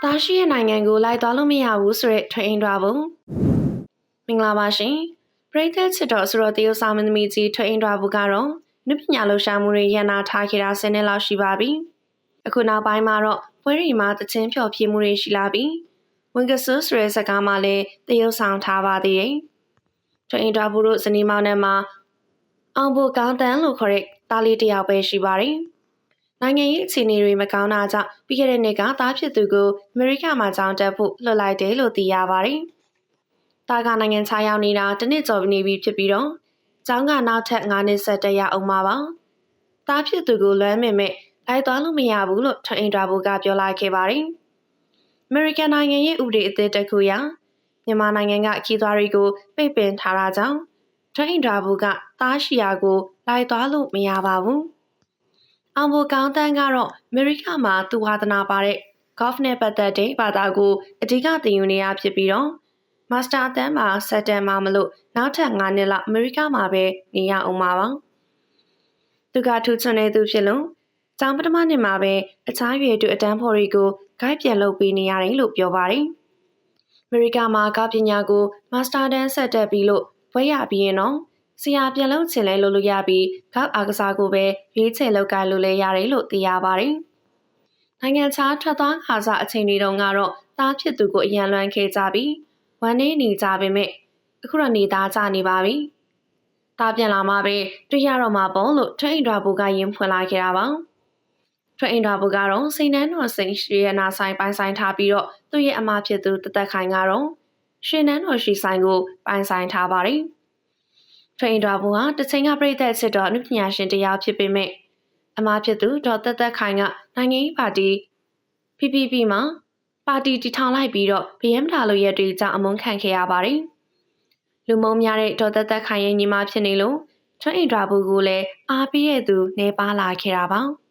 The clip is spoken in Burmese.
။တာရှိရဲ့နိုင်ငံကိုလိုက်သွားလို့မရဘူးဆိုတဲ့ထွင်အင်ဒရာဘူး။မင်္ဂလာပါရှင်။ပရိသတ်ချစ်တော်ဆိုတော့တရုတ်ဆောင်မင်းသမီးကြီးထွင်အင်ဒရာဘူးကတော့နုပညာလှူရှာမှုတွေရန်နာထားခဲ့တာ10နှစ်လောက်ရှိပါပြီ။အခုနောက်ပိုင်းမှာတော့ပွဲရီမှာတချင်းဖြော်ဖြေမှုတွေရှိလာပြီးဝင်ကဆူဆိုတဲ့စကားမှလည်းတရုတ်ဆောင်ထားပါသေးတယ်။ထွင်အင်ဒရာဘူးတို့ဇနီးမောင်နှံမှာအောင်ဖို့ကောင်းတန်းလို့ခေါ်တဲ့တားလေးတစ်ယောက်ပဲရှိပါတယ်။ နိုင်ငံရေးအခြေအနေတွေမကောင်းတာကြောင့်ပြီးခဲ့တဲ့နှစ်ကသားဖြစ်သူကိုအမေရိကမှာကြောင်းတက်ဖို့လွှတ်လိုက်တယ်လို့သိရပါတယ်။တာကနိုင်ငံခြားရောက်နေတာတစ်နှစ်ကျော်နေပြီဖြစ်ပြီးတော့ကျောင်းကနောက်ထပ်9နှစ်ဆက်တက်ရအောင်ပါပါ။သားဖြစ်သူကိုလွမ်းမိမဲ့လိုက်သွားလို့မရဘူးလို့ထွန်အင်ဒရာဘူကပြောလိုက်ခဲ့ပါတယ်။အမေရိကန်နိုင်ငံရဲ့ဥပဒေအသစ်တစ်ခုအရမြန်မာနိုင်ငံကခီးသွွားတွေကိုပိတ်ပင်ထားတာကြောင့်ထွန်အင်ဒရာဘူကသားရှိယာကိုလိုက်သွားလို့မရပါဘူး။ အောင်ဘူကောင်းတန်းကတော့အမေရိကမှာသူဝါသနာပါတဲ့ golf နဲ့ပတ်သက်တဲ့ဘာသာကိုအဓိကသင်ယူနေရဖြစ်ပြီးတော့မာစတာအတန်းမှာဆက်တန်မှာမလို့နောက်ထပ်9နှစ်လောက်အမေရိကမှာပဲနေရအောင်ပါပါ။သူကထူးချွန်တဲ့သူဖြစ်လို့ကျောင်းပထမနှစ်မှာပဲအခြားရွေတူအတန်းဖော်တွေကိုဂိုက်ပြန်လုပ်ပေးနေရတယ်လို့ပြောပါတယ်။အမေရိကမှာကပညာကိုမာစတာတန်းဆက်တက်ပြီးလို့ဘွဲရပြီးရင်တော့ ဆရာပြန်လုပ်ချင်လဲလုပ်လို့ရပြီးကောက်အားကစားကိုပဲရွေးချယ်လုပ်ကိုင်လို့လဲရတယ်လို့သိရပါတယ်။နိုင်ငံခြားထွက်သွားခါစားအချိန်တွေတုန်းကတော့တားဖြစ်သူကိုအရန်လွမ်းခဲ့ကြပြီးဝမ်းနေနေကြပေမဲ့အခုတော့နေသားကြနေပါပြီ။တားပြန်လာမှပဲတွေ့ရတော့မှာပေါ့လို့ထွအိန်ဒရာဘူကရင်ဖွင့်လာခဲ့တာပါ။ထွအိန်ဒရာဘူကတော့စိန်နှန်းတော်စိန်ရှိရနာဆိုင်ပိုင်ဆိုင်ထားပြီးတော့သူ့ရဲ့အမဖြစ်သူတသက်ခိုင်ကတော့ရှင်နန်းတော်ရှိဆိုင်ကိုပိုင်ဆိုင်ထားပါတယ်။ ထရိန်ဒရာဘူဟာတချိန်ကပြည်သက်စစ်တော်အနုပညာရှင်တရားဖြစ်ပေမဲ့အမားဖြစ်သူဒေါ်သက်သက်ခိုင်ကနိုင်ငံရေးပါတီ PPP မှာပါတီတည်ထောင်လိုက်ပြီးတော့ BM ထားလို့ရဲ့တွေကြောင့်အမုန်းခံခဲ့ရပါတယ်။လူမုံများတဲ့ဒေါ်သက်သက်ခိုင်ရဲ့ညီမဖြစ်နေလို့ထရိန်ဒရာဘူကိုလည်းအားပေးရသူနေပါလာခဲ့တာပါ။